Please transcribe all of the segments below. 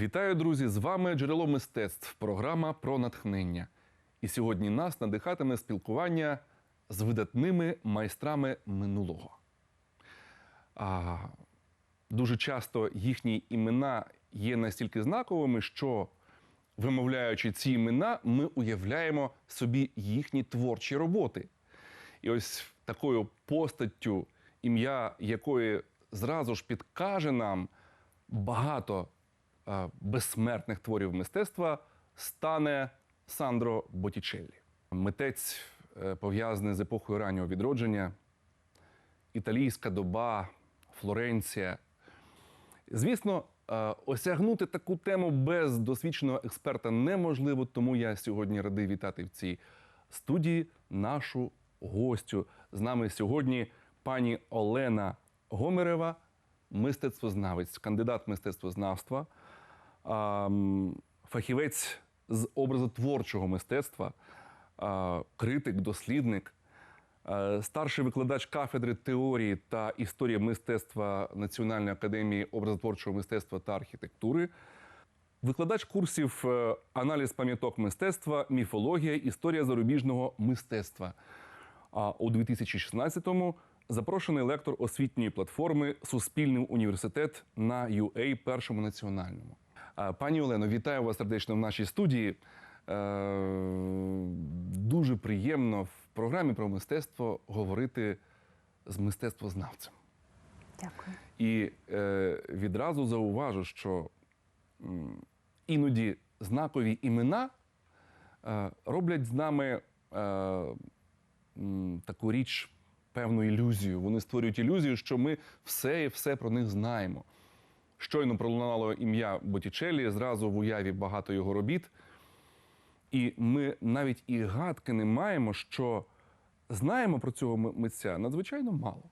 Вітаю, друзі! З вами джерело мистецтв, програма про натхнення. І сьогодні нас надихатиме спілкування з видатними майстрами минулого. А, дуже часто їхні імена є настільки знаковими, що, вимовляючи ці імена, ми уявляємо собі їхні творчі роботи. І ось такою постаттю, ім'я якої зразу ж підкаже нам багато безсмертних творів мистецтва, стане Сандро Боттічеллі. Митець е, пов'язаний з епохою раннього відродження, італійська доба, Флоренція. Звісно, е, осягнути таку тему без досвідченого експерта неможливо, тому я сьогодні радий вітати в цій студії нашу гостю. З нами сьогодні пані Олена Гомерева, мистецтвознавець, кандидат мистецтвознавства, фахівець з образотворчого мистецтва, критик, дослідник, старший викладач кафедри теорії та історії мистецтва Національної академії образотворчого мистецтва та архітектури. Викладач курсів е, аналіз пам'яток мистецтва, міфологія, історія зарубіжного мистецтва. А у 2016-му запрошений лектор освітньої платформи Суспільний університет на UA першому національному. Пані Олено, вітаю вас сердечно в нашій студії. Е, Дуже приємно в програмі про мистецтво говорити з мистецтвознавцем. Дякую. І е, відразу зауважу, що іноді знакові імена е, роблять з нами е, м, таку річ, певну ілюзію. Вони створюють ілюзію, що ми все і все про них знаємо. Щойно пролунало ім'я Боттічеллі, зразу в уяві багато його робіт. І ми навіть і гадки не маємо, що знаємо про цього митця надзвичайно мало.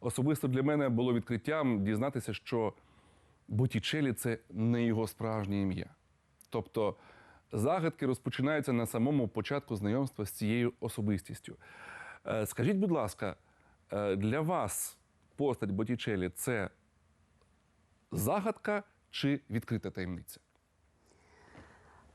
Особисто для мене було відкриттям дізнатися, що Боттічеллі – це не його справжнє ім'я. Тобто загадки розпочинаються на самому початку знайомства з цією особистістю. Е, Скажіть, будь ласка, е, для вас постать Боттічеллі – це загадка чи відкрита таємниця?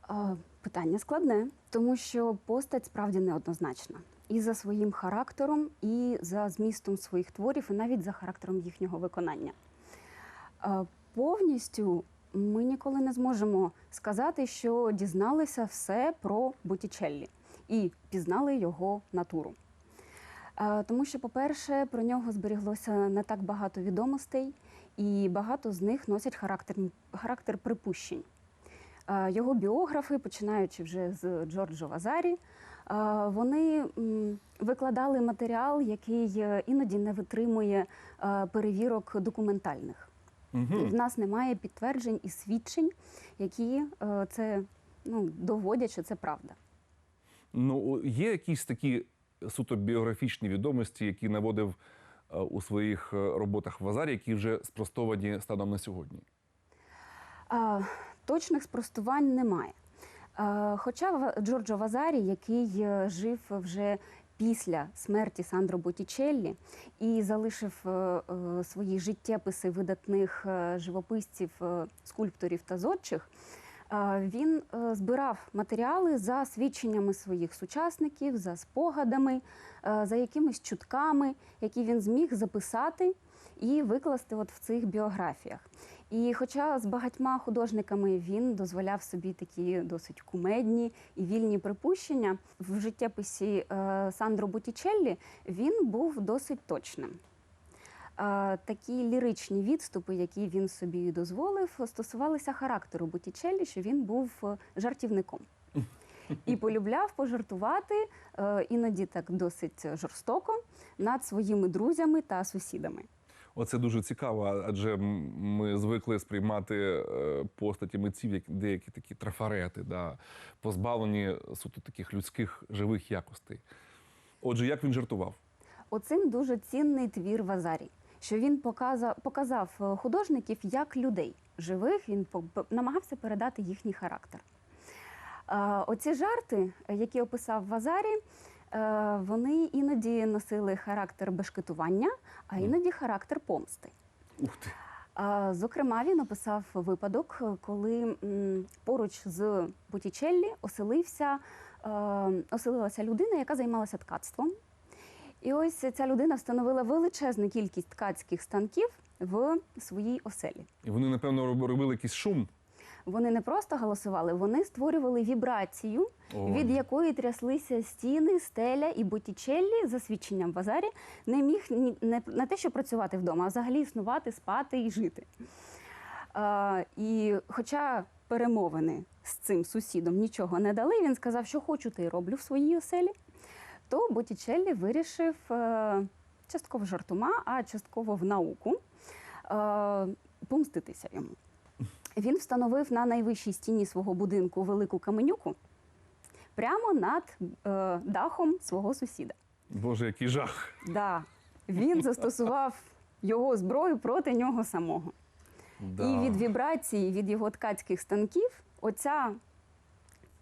Е, Питання складне, тому що постать справді неоднозначна. І за своїм характером, і за змістом своїх творів, і навіть за характером їхнього виконання. Е, Повністю ми ніколи не зможемо сказати, що дізналися все про Боттічеллі і пізнали його натуру. Е, Тому що, по-перше, про нього зберіглося не так багато відомостей, і багато з них носять характер, характер припущень. Е, Його біографи, починаючи вже з Джорджо Вазарі, е, вони викладали матеріал, який е, іноді не витримує перевірок документальних. І в нас немає підтверджень і свідчень, які це ну, доводять, що це правда. Ну, є якісь такі суто біографічні відомості, які наводив у своїх е, роботах Вазарі, які вже спростовані станом на сьогодні? Точних спростувань немає. Хоча Джорджо Вазарі, який е, жив вже після смерті Сандро Боттічеллі і залишив е, е, свої життєписи видатних е, живописців, е, скульпторів та зодчих, е, він е, збирав матеріали за свідченнями своїх сучасників, за спогадами, е, за якимись чутками, які він зміг записати і викласти от в цих біографіях. І хоча з багатьма художниками він дозволяв собі такі досить кумедні і вільні припущення, в життєписі е, Сандро Боттічеллі він був досить точним. Такі ліричні відступи, які він собі дозволив, стосувалися характеру Боттічеллі, що він був е, жартівником. І полюбляв пожартувати е, іноді так досить жорстоко над своїми друзями та сусідами. Оце дуже цікаво, адже ми звикли сприймати е, постаті митців як деякі такі трафарети, да, позбавлені суто таких людських живих якостей. Отже, як він жартував? Оцим дуже цінний твір Вазарі, що він показав, показав е, художників як людей живих, він намагався передати їхній характер. Е, Оці жарти, які описав Вазарі, е, вони іноді носили характер бешкетування, а іноді характер помсти. Ух ти! Зокрема, він описав випадок, коли поруч з Боттічеллі оселився, оселилася людина, яка займалася ткацтвом. І ось ця людина встановила величезну кількість ткацьких станків в своїй оселі. І вони, напевно, робили якийсь шум. Вони не просто голосували, вони створювали вібрацію, О. від якої тряслися стіни, стеля і Боттічеллі, за свідченням Вазарі, не міг ні, не, не те, що працювати вдома, а взагалі існувати, спати і жити. А, і хоча перемовини з цим сусідом нічого не дали, він сказав, що хочу, те й роблю в своїй оселі. То Боттічеллі вирішив е, частково жартома, а частково в науку е, помститися йому. Він встановив на найвищій стіні свого будинку велику каменюку прямо над е, дахом свого сусіда. Боже, який жах. Да, він застосував його зброю проти нього самого. Да. І від вібрації від його ткацьких станків оця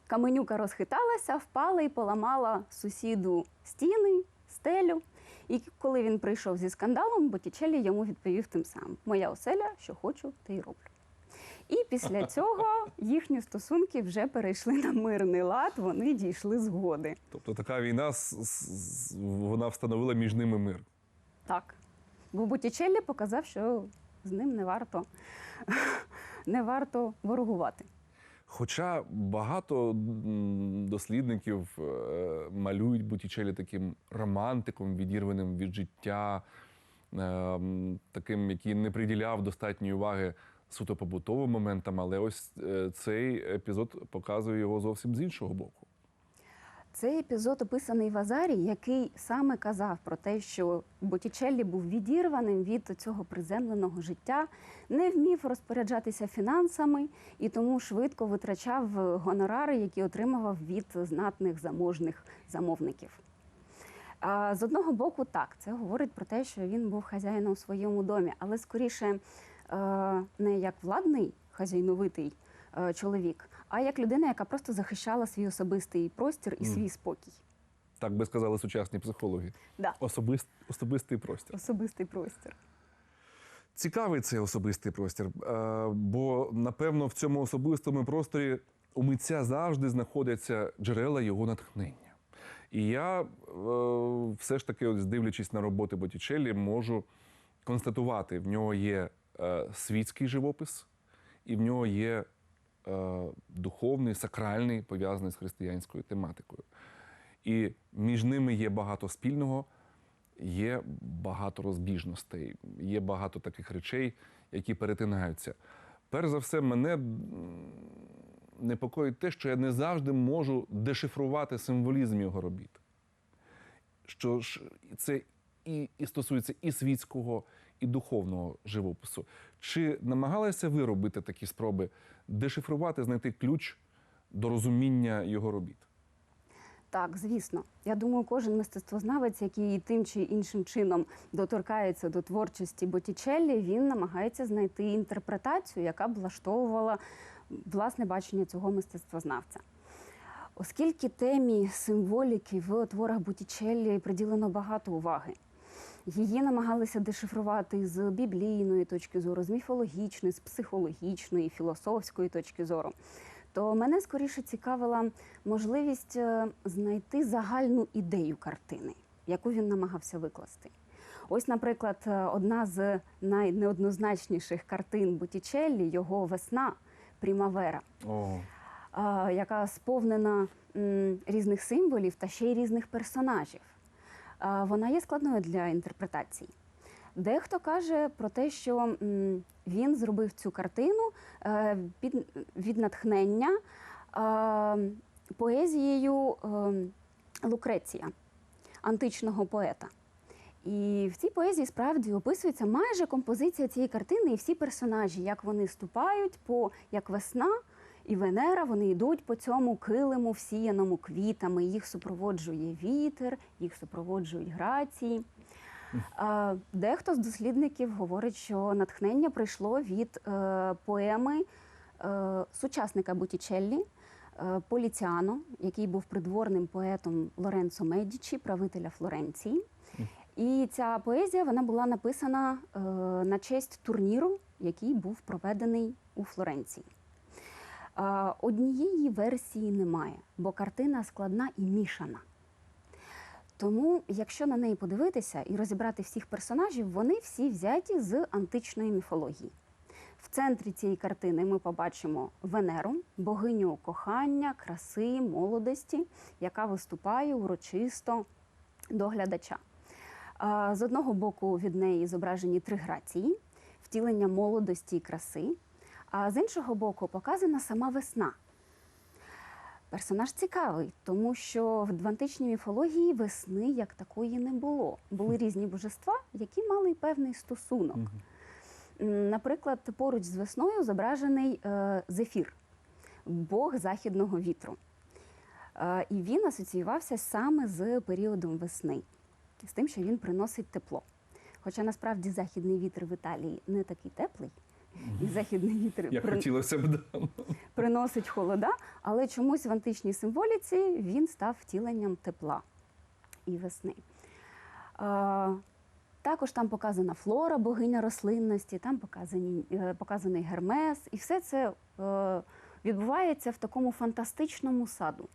каменюка розхиталася, впала і поламала сусіду стіни, стелю. І коли він прийшов зі скандалом, Боттічеллі йому відповів тим самим: Моя оселя, що хочу, те й роблю. І після цього їхні стосунки вже перейшли на мирний лад, вони дійшли згоди. Тобто така війна вона встановила між ними мир. Так. Бо Боттічеллі показав, що з ним не варто, не варто ворогувати. Хоча багато дослідників е, малюють Боттічелі таким романтиком, відірваним від життя, е, таким, який не приділяв достатньої уваги суто побутовим моментам, але ось е, цей епізод показує його зовсім з іншого боку. Цей епізод описаний в Азарі, який саме казав про те, що Боттічеллі був відірваним від цього приземленого життя, не вмів розпоряджатися фінансами і тому швидко витрачав гонорари, які отримував від знатних заможних замовників. А з одного боку, так, це говорить про те, що він був хазяїном у своєму домі, але скоріше е, не як владний хазяйновитий е, чоловік, а як людина, яка просто захищала свій особистий простір і свій спокій. Так би сказали сучасні психологи. Да, Особист, особистий простір. особистий простір. Цікавий цей особистий простір, е, бо напевно в цьому особистому просторі у митця завжди знаходяться джерела його натхнення. І я, е, все ж таки, дивлячись на роботи Боттічеллі, можу констатувати, в нього є е, світський живопис, і в нього є духовний, сакральний, пов'язаний з християнською тематикою. І між ними є багато спільного, є багато розбіжностей, є багато таких речей, які перетинаються. Перш за все, мене непокоїть те, що я не завжди можу дешифрувати символізм його робіт. Що ж це і, і стосується і світського, і духовного живопису. Чи намагалися ви робити такі спроби дешифрувати, знайти ключ до розуміння його робіт? Так, звісно. Я думаю, кожен мистецтвознавець, який тим чи іншим чином доторкається до творчості Боттічеллі, він намагається знайти інтерпретацію, яка б влаштовувала власне бачення цього мистецтвознавця. Оскільки темі символіки в творах Боттічеллі приділено багато уваги. Її намагалися дешифрувати з біблійної точки зору, з міфологічної, з психологічної, філософської точки зору. То мене скоріше цікавила можливість е, знайти загальну ідею картини, яку він намагався викласти. Ось, наприклад, е, одна з найнеоднозначніших картин Боттічеллі – його весна Прімавера, О, яка сповнена різних символів та ще й різних персонажів. Вона є складною для інтерпретації. Дехто каже про те, що він зробив цю картину е, від натхнення поезією е, Лукреція, античного поета. І в цій поезії справді описується майже композиція цієї картини і всі персонажі, як вони ступають по як весна і Венера, вони йдуть по цьому килиму, всіяному квітами. Їх супроводжує вітер, їх супроводжують грації. Дехто з дослідників говорить, що натхнення прийшло від е, поеми е, сучасника Боттічеллі е, Поліціано, який був придворним поетом Лоренцо Медічі, правителя Флоренції. І ця поезія вона була написана на честь турніру який був проведений у Флоренції. Однієї версії немає, бо картина складна і мішана. Тому, якщо на неї подивитися і розібрати всіх персонажів, вони всі взяті з античної міфології. В центрі цієї картини ми побачимо Венеру, богиню кохання, краси, молодості, яка виступає урочисто до глядача. З одного боку від неї зображені три грації, втілення молодості і краси, а з іншого боку показана сама весна. Персонаж цікавий, тому що в античній міфології весни як такої не було. Були різні божества, які мали певний стосунок. Наприклад, поруч з весною зображений е, зефір, бог західного вітру. Е, і він асоціювався саме з періодом весни, з тим, що він приносить тепло. Хоча насправді західний вітер в Італії не такий теплий, і західний вітер Як прин- хотілося б, да. приносить холода, але чомусь в античній символіці він став втіленням тепла і весни. Е, також там показана флора, богиня рослинності, там показані, е, показаний гермес, і все це е, відбувається в такому фантастичному саду.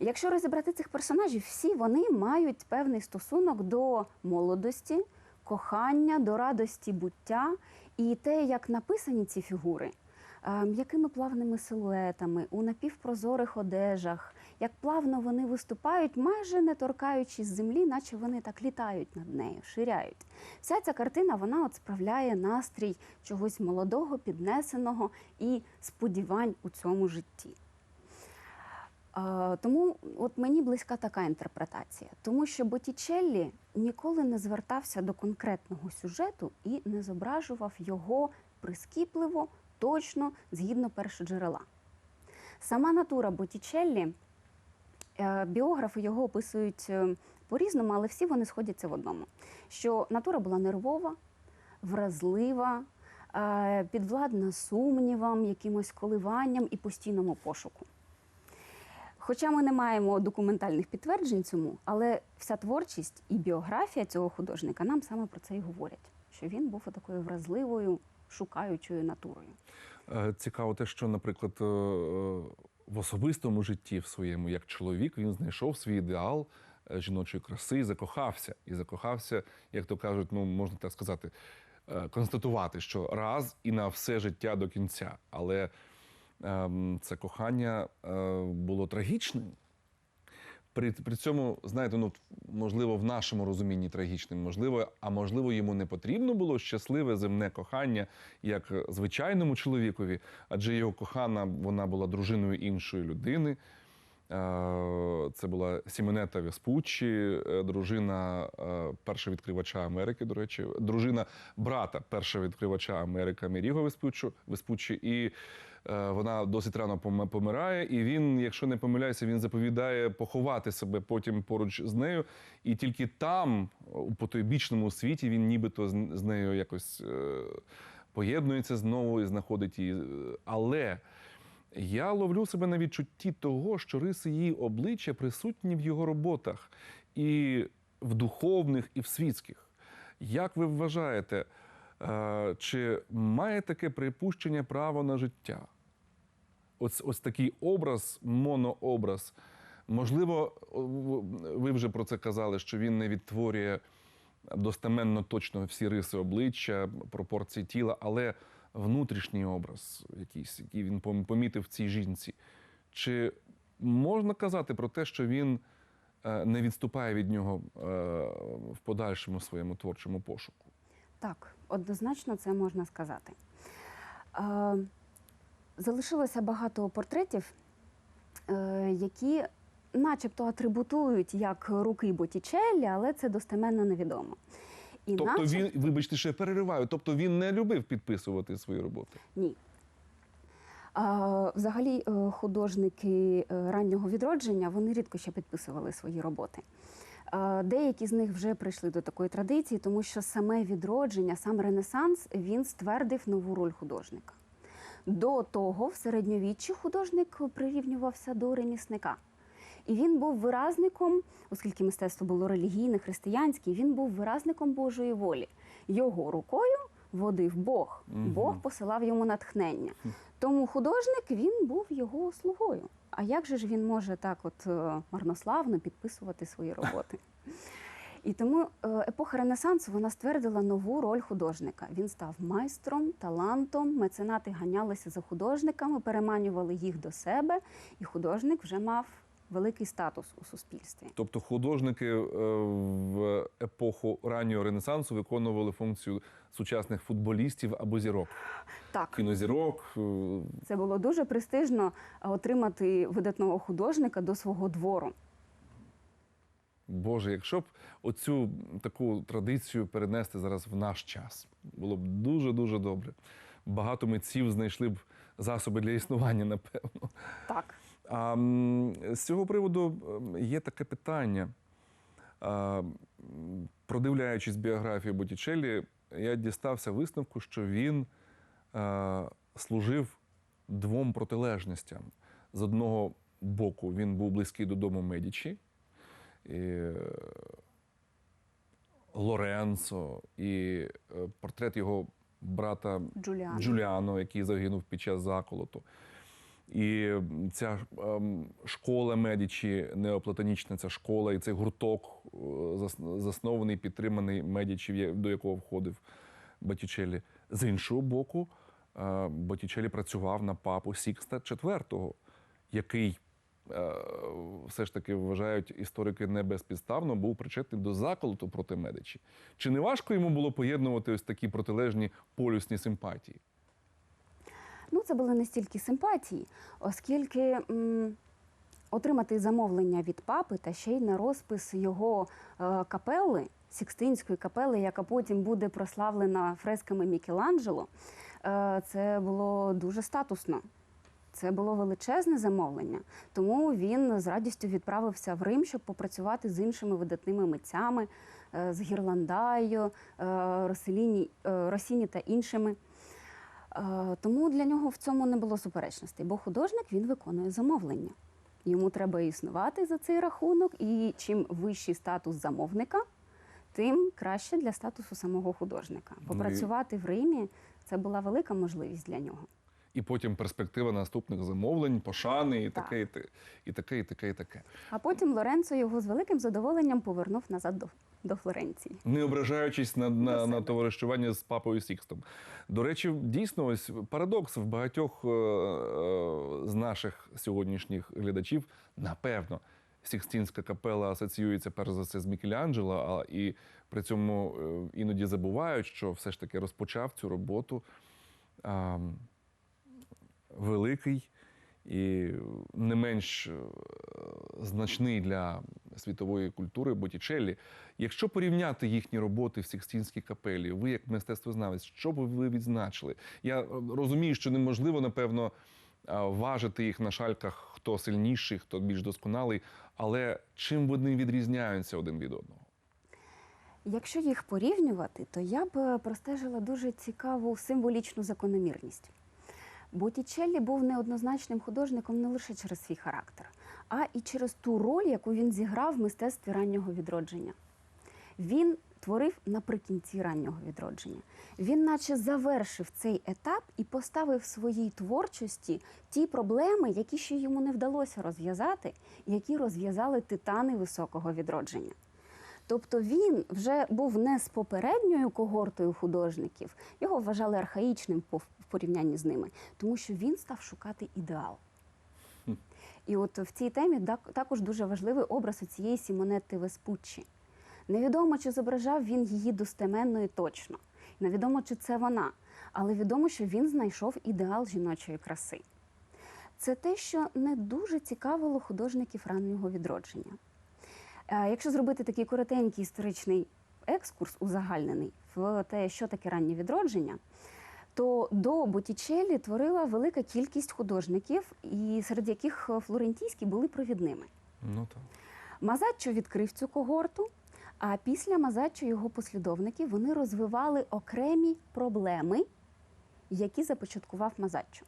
Якщо розібрати цих персонажів, всі вони мають певний стосунок до молодості, кохання, до радості буття. І те, як написані ці фігури, м'якими плавними силуетами, у напівпрозорих одежах, як плавно вони виступають, майже не торкаючись землі, наче вони так літають над нею, ширяють. Вся ця картина вона от справляє настрій чогось молодого, піднесеного і сподівань у цьому житті. Тому от мені близька така інтерпретація, тому що Боттічеллі ніколи не звертався до конкретного сюжету і не зображував його прискіпливо, точно, згідно першоджерела. Сама натура Боттічеллі, е, біографи його описують е, по-різному, але всі вони сходяться в одному: що натура була нервова, вразлива, е, підвладна сумнівам, якимось коливанням і постійному пошуку. Хоча ми не маємо документальних підтверджень цьому, але вся творчість і біографія цього художника нам саме про це і говорять, що він був такою вразливою, шукаючою натурою. Е, Цікаво те, що, наприклад, е, в особистому житті в своєму, як чоловік, він знайшов свій ідеал е, жіночої краси і закохався. І закохався, як то кажуть, ну можна так сказати, констатувати, що раз і на все життя до кінця. Але це кохання е, було трагічним. При, при цьому, знаєте, ну можливо, в нашому розумінні трагічним, можливо, а можливо, йому не потрібно було щасливе земне кохання як звичайному чоловікові, адже його кохана вона була дружиною іншої людини. Е, Це була Сіменета Веспуччі, е, дружина е, першого відкривача Америки, до речі, дружина брата першого відкривача Америки Амеріго Веспуччо- Веспуччі. І вона досить рано пом- помирає. І він, якщо не помиляюся, він заповідає поховати себе потім поруч з нею. І тільки там, у потойбічному світі, він нібито з- нею якось поєднується знову і знаходить її. Але я ловлю себе на відчутті того, що риси її обличчя присутні в його роботах і в духовних, і в світських. Як ви вважаєте, е, чи має таке припущення право на життя? Ось, ось такий образ, монообраз. Можливо, ви вже про це казали, що він не відтворює достеменно точно всі риси обличчя, пропорції тіла, але внутрішній образ, якийсь, який він помітив в цій жінці. Чи можна казати про те, що він е, не відступає від нього е, в подальшому своєму творчому пошуку? Так, однозначно це можна сказати. Е, залишилося багато портретів, які начебто атрибутують як руки Боттічеллі, але це достеменно невідомо. І Тобто він, вибачте, що я перериваю. Тобто він не любив підписувати свої роботи. Ні. А, взагалі, е, художники е, раннього відродження вони рідко ще підписували свої роботи. Е, Деякі з них вже прийшли до такої традиції, тому що саме відродження, сам Ренесанс, він ствердив нову роль художника. До того в середньовіччі художник прирівнювався до ремісника. І він був виразником, оскільки мистецтво було релігійне, християнське, він був виразником Божої волі. Його рукою водив Бог. Бог посилав йому натхнення. Тому художник він був його слугою. А як же ж він може так, от е, марнославно підписувати свої роботи? І тому е, епоха Ренесансу вона ствердила нову роль художника. Він став майстром, талантом. Меценати ганялися за художниками, переманювали їх до себе, і художник вже мав великий статус у суспільстві. Тобто художники е, в епоху раннього Ренесансу виконували функцію сучасних футболістів або зірок, Так, кінозірок. е, це було дуже престижно е, отримати видатного художника до свого двору. Боже, якщо б оцю таку традицію перенести зараз в наш час, було б дуже дуже добре. Багато митців знайшли б засоби для існування, напевно. Так. А з цього приводу є таке питання. Продивляючись біографію Боттічеллі, я дістався висновку, що він служив двом протилежностям. З одного боку, він був близький додому Медічі, і, е, Лоренцо, і е, портрет його брата Джуліано. Джуліано, який загинув під час заколоту. І ця ем, школа Медічі, неоплатонічна ця школа, і цей гурток, е, заснований, підтриманий Медічі, в я- до якого входив Боттічеллі. З іншого боку, е, Боттічеллі працював на папу Сікста IV, який е, все ж таки вважають історики не безпідставно, був причетний до заколоту проти Медичі. Чи не важко йому було поєднувати ось такі протилежні полюсні симпатії? Ну, це були не стільки симпатії, оскільки м, отримати замовлення від папи та ще й на розпис його е, капели, Сікстинської капели, яка потім буде прославлена фресками Мікеланджело, е, це було дуже статусно. Це було величезне замовлення, тому він з радістю відправився в Рим, щоб попрацювати з іншими видатними митцями, е, з Гірландаю, е, е, Росіні та іншими. Е, Тому для нього в цьому не було суперечностей, бо художник він виконує замовлення. Йому треба існувати за цей рахунок, і чим вищий статус замовника, тим краще для статусу самого художника. Ну Попрацювати в Римі це була велика можливість для нього. І потім перспектива наступних замовлень, пошани, і Так. таке, і таке, і таке, і таке. А потім Лоренцо його з великим задоволенням повернув назад до, до Флоренції. Не ображаючись на, на, на товаришування з папою Сікстом. До речі, дійсно, ось парадокс в багатьох е, е, з наших сьогоднішніх глядачів, напевно, Сікстінська капела асоціюється перш за все з Мікеланджело, а і при цьому е, іноді забувають, що все ж таки розпочав цю роботу а, великий і не менш е, значний для світової культури Боттічеллі. Якщо порівняти їхні роботи в Сікстінській капелі, ви як мистецтвознавець, що б ви відзначили? Я е, розумію, що неможливо, напевно, а, важити їх на шальках, хто сильніший, хто більш досконалий, але чим вони відрізняються один від одного? Якщо їх порівнювати, то я б е, простежила дуже цікаву символічну закономірність. Боттічеллі був неоднозначним художником не лише через свій характер, а і через ту роль, яку він зіграв в мистецтві раннього відродження. Він творив наприкінці раннього відродження. Він, наче, завершив цей етап і поставив в своїй творчості ті проблеми, які ще йому не вдалося розв'язати, які розв'язали титани високого відродження. Тобто він вже був не з попередньою когортою художників, його вважали архаїчним в порівнянні з ними, тому що він став шукати ідеал. І от в цій темі також дуже важливий образ цієї Сімонетти Веспуччі. Невідомо, чи зображав він її достеменно і точно. Невідомо, чи це вона, але відомо, що він знайшов ідеал жіночої краси. Це те, що не дуже цікавило художників раннього відродження. Е, Якщо зробити такий коротенький історичний екскурс узагальнений в те, що таке раннє відродження, то до Боттічеллі творила велика кількість художників, і серед яких е, флорентійські були провідними. Ну так. Мазаччо відкрив цю когорту, а після Мазаччо його послідовники вони розвивали окремі проблеми, які започаткував Мазаччо.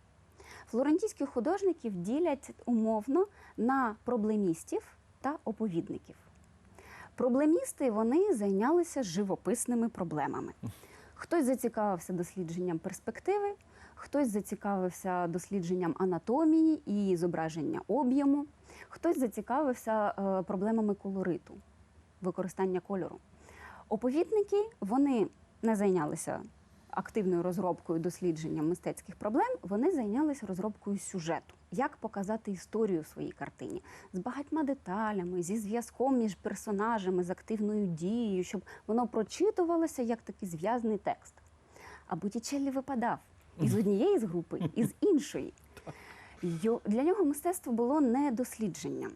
Флорентійських художників ділять умовно на проблемістів та оповідників. Проблемісти вони зайнялися живописними проблемами. Хтось зацікавився дослідженням перспективи, хтось зацікавився дослідженням анатомії і зображення об'єму, хтось зацікавився е, проблемами колориту, використання кольору. Оповідники вони не зайнялися активною розробкою дослідженням мистецьких проблем, вони зайнялися розробкою сюжету. Як показати історію в своїй картині з багатьма деталями, зі зв'язком між персонажами, з активною дією, щоб воно прочитувалося як такий зв'язний текст. А Боттічеллі випадав із однієї з групи, і з іншої. Для нього мистецтво було не дослідженням.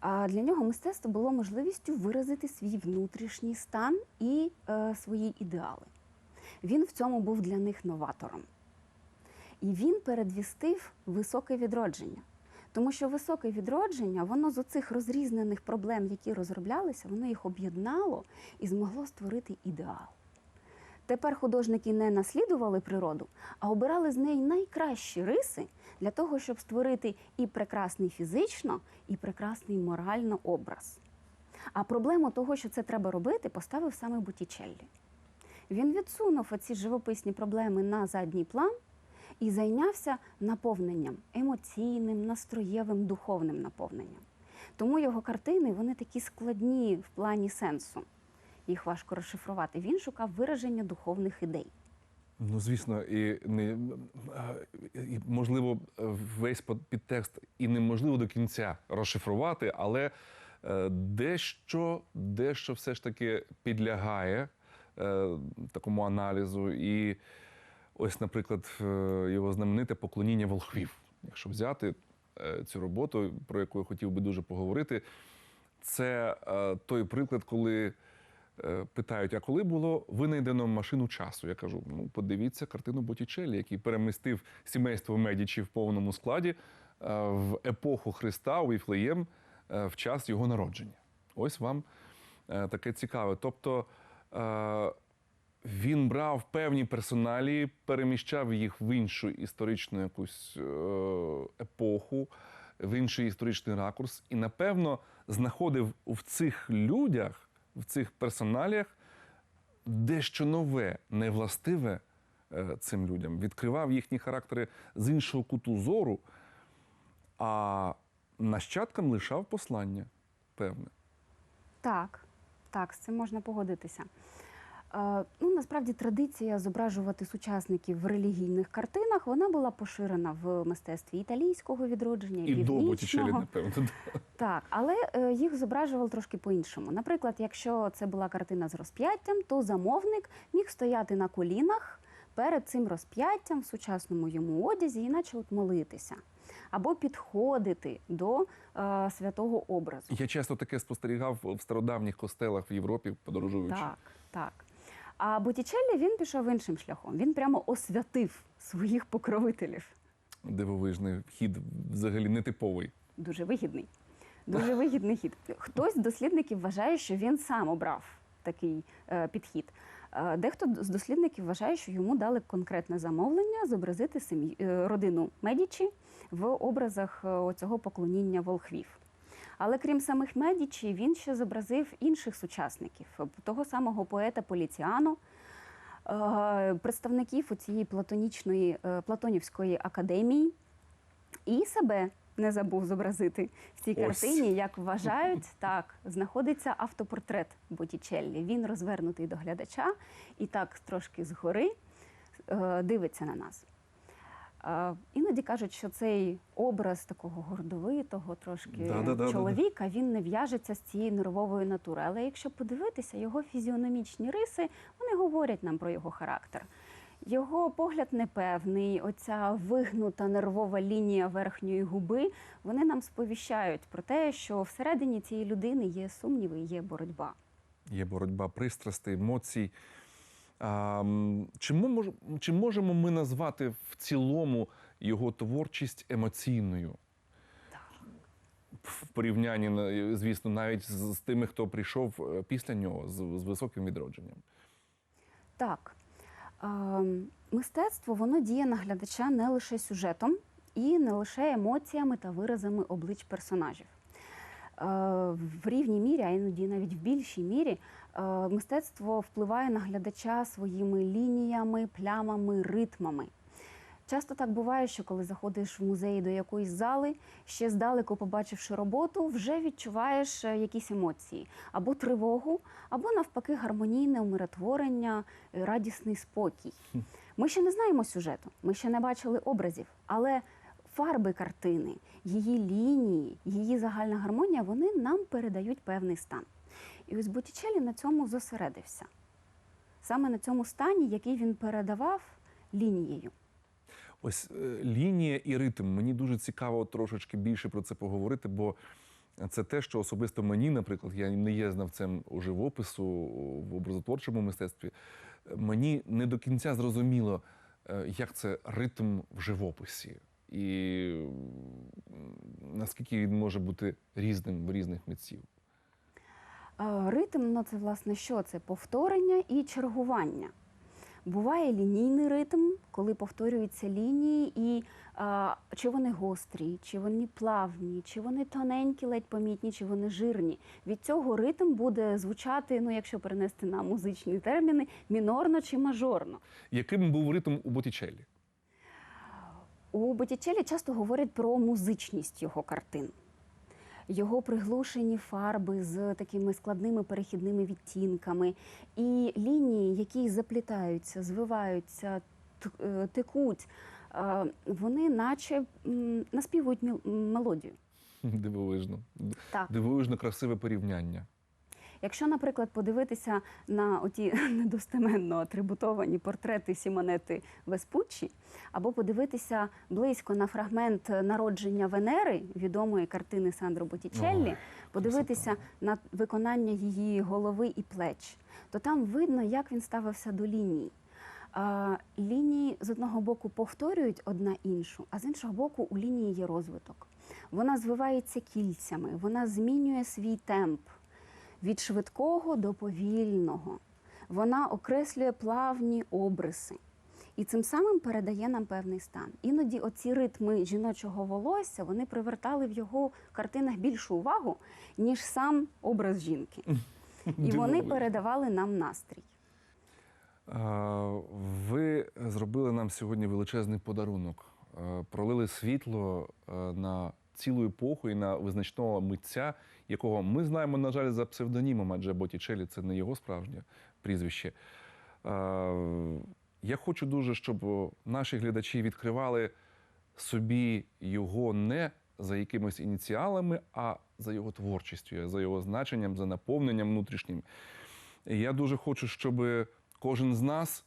А для нього мистецтво було можливістю виразити свій внутрішній стан і е, свої ідеали. Він в цьому був для них новатором. І він передвістив високе відродження. Тому що високе відродження, воно з оцих розрізнених проблем, які розроблялися, воно їх об'єднало і змогло створити ідеал. Тепер художники не наслідували природу, а обирали з неї найкращі риси для того, щоб створити і прекрасний фізично, і прекрасний морально образ. А проблему того, що це треба робити, поставив саме Боттічеллі. Він відсунув оці живописні проблеми на задній план і зайнявся наповненням емоційним, настроєвим, духовним наповненням. Тому його картини вони такі складні в плані сенсу. Їх важко розшифрувати. Він шукав вираження духовних ідей. Ну, звісно, і не і, можливо, весь підтекст і неможливо до кінця розшифрувати, але е, дещо, дещо все ж таки підлягає такому аналізу. І ось, наприклад, е, його знамените поклоніння волхвів. Якщо взяти е, цю роботу, про яку я хотів би дуже поговорити, це е, той приклад, коли е, питають: а коли було винайдено машину часу? Я кажу: ну, подивіться картину Боттічеллі, який перемістив сімейство Медічі в повному складі е, в епоху Христа у Віфлеєм е, в час його народження. Ось вам е, таке цікаве. Тобто е, він брав певні персоналії, переміщав їх в іншу історичну якусь е, епоху, в інший історичний ракурс, і напевно знаходив в цих людях, в цих персоналіях дещо нове, невластиве е, цим людям, відкривав їхні характери з іншого куту зору, а нащадкам лишав послання певне. Так, так, з цим можна погодитися. Е, ну, насправді традиція зображувати сучасників в релігійних картинах вона була поширена в мистецтві італійського відродження, І північного. напевно. Так, але е, їх зображували трошки по-іншому. Наприклад, якщо це була картина з розп'яттям, то замовник міг стояти на колінах перед цим розп'яттям в сучасному йому одязі, іначе от молитися. Або підходити до е, святого образу. Я часто таке спостерігав в стародавніх костелах в Європі, подорожуючи. Так, так. А Боттічеллі він пішов іншим шляхом. Він прямо освятив своїх покровителів. Дивовижний хід взагалі нетиповий. Дуже вигідний. Дуже вигідний хід. Хтось з дослідників вважає, що він сам обрав такий е, підхід. Е, Дехто з дослідників вважає, що йому дали конкретне замовлення зобразити сім'ю е, родину Медічі в образах е, цього поклоніння волхвів. Але крім самих Медічі, він ще зобразив інших сучасників, того самого поета Поліціано, е, представників цієї платонічної е, платонівської академії, і себе не забув зобразити в цій Ось. картині. Як вважають, так знаходиться автопортрет Боттічеллі. Він розвернутий до глядача і так трошки згори е, дивиться на нас. Е, Іноді кажуть, що цей образ такого гордовитого, трошки Да-да-да-да-да. чоловіка, він не в'яжеться з цієї нервової натури. Але якщо подивитися, його фізіономічні риси, вони говорять нам про його характер. Його погляд непевний, оця вигнута нервова лінія верхньої губи, вони нам сповіщають про те, що всередині цієї людини є сумніви, є боротьба. Є боротьба пристрастей, емоцій. А, чи, мож, чи можемо ми назвати в цілому його творчість емоційною? В порівнянні, звісно, навіть з, з тими, хто прийшов е, після нього з, з високим відродженням. Так, мистецтво воно діє на глядача не лише сюжетом і не лише емоціями та виразами облич персонажів. В рівній мірі, а іноді навіть в більшій мірі, Мистецтво впливає на глядача своїми лініями, плямами, ритмами. Часто так буває, що коли заходиш в музей до якоїсь зали, ще здалеку побачивши роботу, вже відчуваєш е, якісь емоції або тривогу, або навпаки гармонійне умиротворення, е, радісний спокій. Ми ще не знаємо сюжету, ми ще не бачили образів, але фарби картини, її лінії, її загальна гармонія вони нам передають певний стан. І ось Боттічеллі на цьому зосередився. Саме на цьому стані, який він передавав лінією. Ось е, лінія і ритм. Мені дуже цікаво трошечки більше про це поговорити, бо це те, що особисто мені, наприклад, я не є знавцем у живопису в образотворчому мистецтві. Мені не до кінця зрозуміло, е, як це ритм в живописі, і наскільки він може бути різним в різних митців. Е, Ритм ну це власне що? Це повторення і чергування. Буває лінійний ритм, коли повторюються лінії, і а, чи вони гострі, чи вони плавні, чи вони тоненькі, ледь помітні, чи вони жирні. Від цього ритм буде звучати, ну якщо перенести на музичні терміни, мінорно чи мажорно. Яким був ритм у Боттічеллі? У Боттічеллі часто говорять про музичність його картин. Його приглушені фарби з такими складними перехідними відтінками і лінії, які заплітаються, звиваються, е, текуть, вони наче наспівують мелодію. Дивовижно. Так. Дивовижно красиве порівняння. Якщо, наприклад, подивитися на оті недостеменно атрибутовані портрети Сімонети Веспуччі, або подивитися близько на фрагмент народження Венери, відомої картини Сандро Боттічеллі, подивитися на виконання її голови і плеч, то там видно, як він ставився до ліній. Лінії з одного боку повторюють одна іншу, а з іншого боку у лінії є розвиток. Вона звивається кільцями, вона змінює свій темп від швидкого до повільного. Вона окреслює плавні обриси. І цим самим передає нам певний стан. Іноді оці ритми жіночого волосся вони привертали в його картинах більшу увагу, ніж сам образ жінки. І вони передавали нам настрій. Ви зробили нам сьогодні величезний подарунок. Пролили світло на цілу епоху і на визначного митця, якого ми знаємо, на жаль, за псевдонімом, адже Боттічеллі – це не його справжнє прізвище. Я хочу дуже, щоб наші глядачі відкривали собі його не за якимись ініціалами, а за його творчістю, за його значенням, за наповненням внутрішнім. Я дуже хочу, щоб кожен з нас,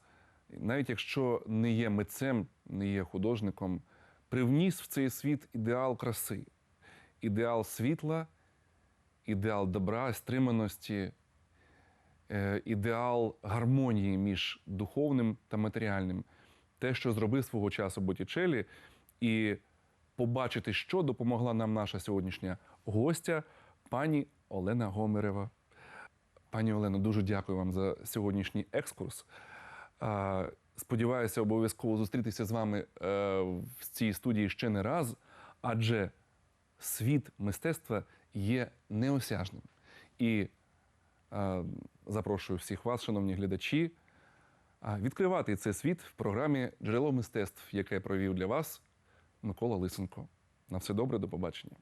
навіть якщо не є митцем, не є художником, привніс в цей світ ідеал краси, ідеал світла, ідеал добра, стриманості, е, ідеал гармонії між духовним та матеріальним. Те, що зробив свого часу Боттічеллі, і побачити, що допомогла нам наша сьогоднішня гостя, пані Олена Гомерева. Пані Олено, дуже дякую вам за сьогоднішній екскурс. Сподіваюся, обов'язково зустрітися з вами е, в цій студії ще не раз, адже світ мистецтва є неосяжним. І е, запрошую всіх вас, шановні глядачі, відкривати цей світ в програмі Джерело мистецтв, яке провів для вас Микола Лисенко. На все добре, до побачення.